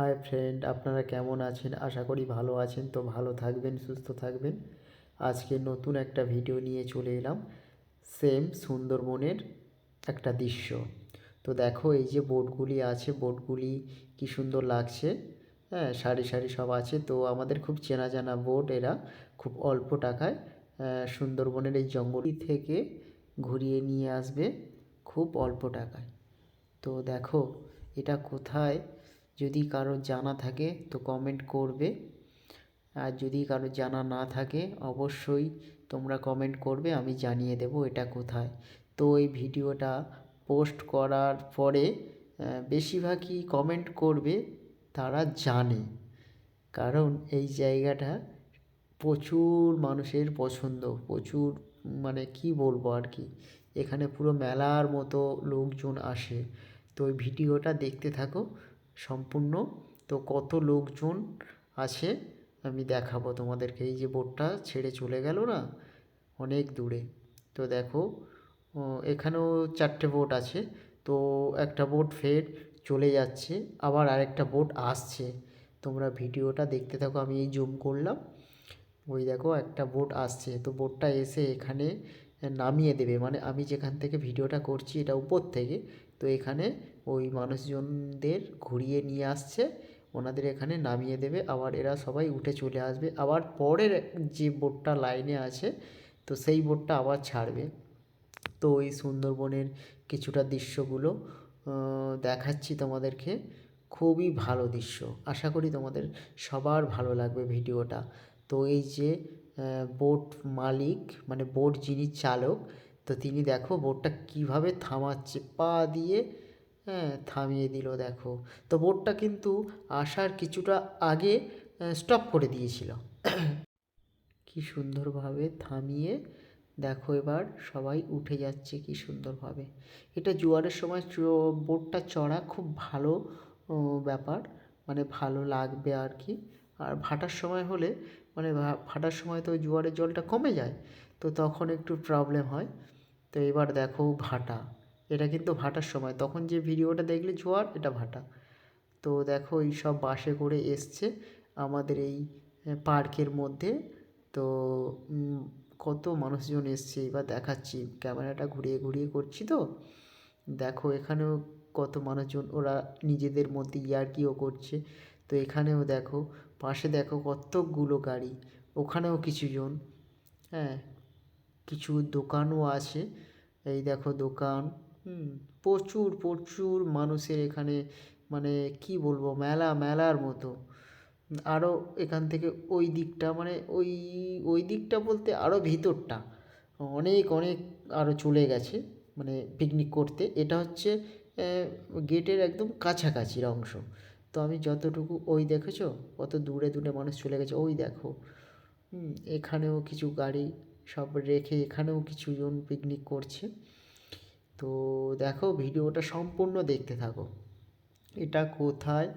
Hi friend আপনারা কেমন আছেন? আশা করি ভালো আছেন। তো ভালো থাকবেন, সুস্থ থাকবেন। আজকে নতুন একটা ভিডিও নিয়ে চলে এলাম। সেম সুন্দরবনের একটা দৃশ্য। তো দেখো, এই যে বোটগুলি আছে, বোটগুলি কি সুন্দর লাগছে। হ্যাঁ সারি সারি সব আছে। তো আমাদের খুব চেনা জানা বোট এরা খুব অল্প টাকায় সুন্দরবনের এই জঙ্গলটি থেকে ঘুরিয়ে নিয়ে আসবে খুব অল্প টাকায়। তো দেখো, এটা কোথায়? যদি কারও জানা থাকে তো কমেন্ট করবে। আর যদি কারও জানা না থাকে, অবশ্যই তোমরা কমেন্ট করবে, আমি জানিয়ে দেব এটা কোথায়। তো এই ভিডিওটা পোস্ট করার পরে বেশিরভাগই কমেন্ট করবে, তারা জানে। কারণ এই জায়গাটা প্রচুর মানুষের পছন্দ, প্রচুর মানে কি বলব আর কি, এখানে পুরো মেলার মতো লোকজন আসে। তো ওই ভিডিওটা দেখতে থাকো সম্পূর্ণ। তো কত লোকজন আছে আমি দেখাবো তোমাদেরকে। এই যে বোটটা ছেড়ে চলে গেল না? অনেক দূরে। তো দেখো এখানেও চারটে বোট আছে। তো একটা বোট ফের চলে যাচ্ছে, আবার আরেকটা বোট আসছে। তোমরা ভিডিওটা দেখতে থাকো, আমি এই জুম করলাম। ওই দেখো, একটা বোট আসছে। তো বোটটা এসে এখানে নামিয়ে দেবে। মানে আমি যেখান থেকে ভিডিওটা করছি, এটা উপর থেকে। তো এখানে ওই মানুষজনদের ঘুরিয়ে নিয়ে আসছে। ওনাদের এখানে নামিয়ে দেবে। আবার এরা সবাই উঠে চলে আসবে। আবার পরের যে বোটটা লাইনে আছে, তো সেই বোটটা আবার ছাড়বে। তো ওই সুন্দরবনের কিছুটা দৃশ্যগুলো দেখাচ্ছি তোমাদেরকে। খুবই ভালো দৃশ্য। আশা করি তোমাদের সবার ভালো লাগবে ভিডিওটা। তো এই যে বোট মালিক মানে বোট যিনি চালক, তো তিনি দেখো বোটটা কীভাবে থামাচ্ছে, পা দিয়ে হ্যাঁ থামিয়ে দিল, দেখো। তো বোটটা কিন্তু আসার কিছুটা আগে স্টপ করে দিয়েছিল। কি সুন্দরভাবে থামিয়ে, দেখো এবার সবাই উঠে যাচ্ছে কি সুন্দরভাবে। এটা জোয়ারের সময় বোটটা চড়া খুব ভালো ব্যাপার। মানে ভালো লাগবে আর কি। আর ভাটার সময় হলে মানে ভাটার সময় তো জোয়ারের জলটা কমে যায়, তো তখন একটু প্রবলেম হয়। তো এবার দেখো ভাটা। এটা কিন্তু ভাটার সময়। তখন যে ভিডিওটা দেখলে জোয়ার, এটা ভাটা। তো দেখো এই সব বাসে করে এসছে আমাদের এই পার্কের মধ্যে। তো কত মানুষজন এসছে, এবার দেখাচ্ছি। ক্যামেরাটা ঘুরিয়ে ঘুরিয়ে করছি তো। দেখো এখানেও কত মানুষজন, ওরা নিজেদের মধ্যে ইয়ার্কিও করছে। তো এখানেও দেখো, পাশে দেখো কতগুলো গাড়ি, ওখানেও কিছুজন হ্যাঁ কিছু দোকানও আছে। এই দেখো দোকান হুম। প্রচুর প্রচুর মানুষের এখানে মানে কি বলব, মেলা, মেলার মতো। আরও এখান থেকে ওই দিকটা মানে ওই ওই দিকটা বলতে আরও ভিতরটা। অনেক অনেক আরও চলে গেছে মানে পিকনিক করতে। এটা হচ্ছে গেটের একদম কাছাকাছির অংশ। তো আমি যতটুকু ওই দেখেছ কত দূরে দূরে মানুষ চলে গেছে, ওই দেখো। এখানেও কিছু গাড়ি সব রেখে এখানেও কিছুজন পিকনিক করছে। তো দেখো ভিডিওটা সম্পূর্ণ দেখতে থাকো। এটা কোথায়?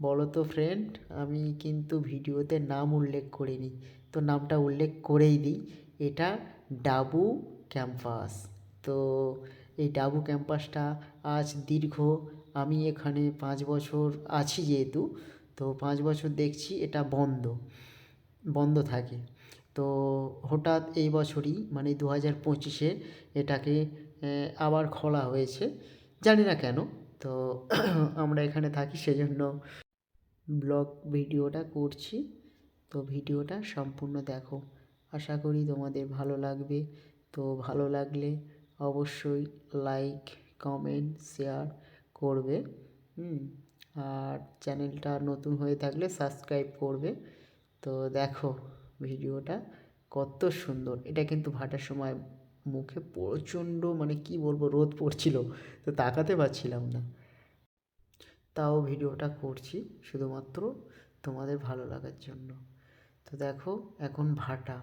বলো তো ফ্রেন্ড আমি কিন্তু ভিডিওতে নাম উল্লেখ করিনি। তো নামটা উল্লেখ করেই দিই। এটা ডাবু ক্যাম্পাস। তো এই ডাবু ক্যাম্পাসটা আজ দীর্ঘ, আমি এখানে পাঁচ বছর আছি যেহেতু, তো পাঁচ বছর দেখছি এটা বন্ধ বন্ধ থাকে। তো হঠাৎ এই বছরই মানে দু হাজার পঁচিশে এটাকে আবার খোলা হয়েছে। জানি না কেন, তো আমরা এখানে থাকি, সেজন্য ব্লগ ভিডিওটা করছি। তো ভিডিওটা সম্পূর্ণ দেখো। আশা করি তোমাদের ভালো লাগবে। তো ভালো লাগলে অবশ্যই লাইক কমেন্ট শেয়ার করবে। হুম, আর চ্যানেলটা নতুন হয়ে থাকলে সাবস্ক্রাইব করবে। তো দেখো ভিডিওটা কত সুন্দর। এটা কিন্তু ভাটার সময় মুখে প্রচণ্ড মানে কি বলব রোদ পড়ছিল, তো তাকাতে পারছিলাম না। তাও ভিডিওটা করছি শুধুমাত্র তোমাদের ভালো লাগার জন্য। তো দেখো এখন ভাটা,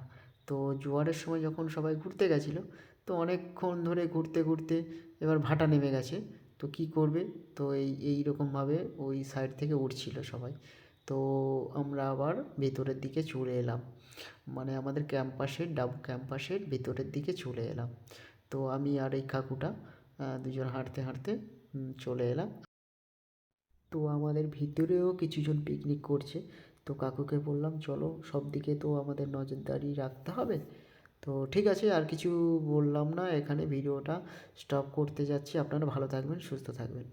তো জোয়ারের সময় যখন সবাই ঘুরতে গেছিল, তো অনেকক্ষণ ধরে ঘুরতে ঘুরতে এবার ভাটা নেমে গেছে। তো কি করবে? তো এই এই রকমভাবে ওই সাইড থেকে উঠছিল সবাই। তো আমরা আবার ভেতরের দিকে চলে এলাম। মানে আমাদের ক্যাম্পাসের ডাব ক্যাম্পাসের ভেতরের দিকে চলে এলাম। তো আমি আর এই কাকুটা দুজন হাঁটতে হাঁটতে চলে এলাম। তো আমাদের ভিতরেও কিছুজন পিকনিক করছে। তো কাকুকে বললাম, চলো, সব দিকে তো আমাদের নজরদারি রাখতে হবে। তো ঠিক আছে, আর কিছু বললাম না। এখানে ভিডিওটা স্টপ করতে যাচ্ছি। আপনারা ভালো থাকবেন, সুস্থ থাকবেন।